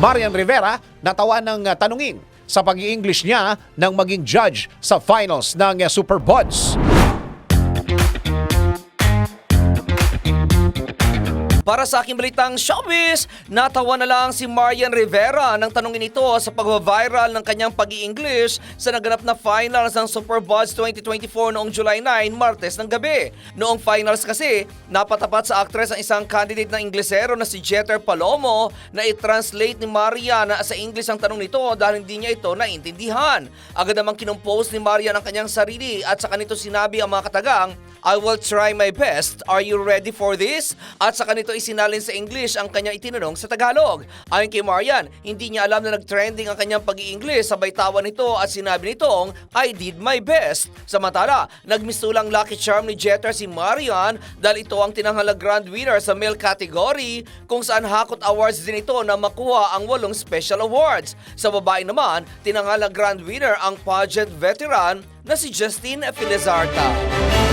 Marian Rivera natawa ng uh, tanungin sa pag english niya nang maging judge sa finals ng uh, Super Buds. Para sa aking balitang showbiz, natawa na lang si Marian Rivera nang tanongin ito sa pag-viral ng kanyang pag english sa naganap na finals ng Super Buds 2024 noong July 9, Martes ng gabi. Noong finals kasi, napatapat sa actress ang isang candidate na Inglesero na si Jeter Palomo na i-translate ni Marian sa English ang tanong nito dahil hindi niya ito naintindihan. Agad namang kinumpose ni Marian ang kanyang sarili at sa kanito sinabi ang mga katagang, I will try my best. Are you ready for this? At sa kanito isinalin sa English ang kanyang itinanong sa Tagalog. Ayon kay Marian, hindi niya alam na nag-trending ang kanyang pag english sabay tawa nito at sinabi nitong, I did my best. Samantala, nagmistulang lucky charm ni Jeter si Marian dahil ito ang tinanghalang grand winner sa male category kung saan hakot awards din ito na makuha ang walong special awards. Sa babae naman, tinanghalang grand winner ang pageant veteran na si Justine Filizarta.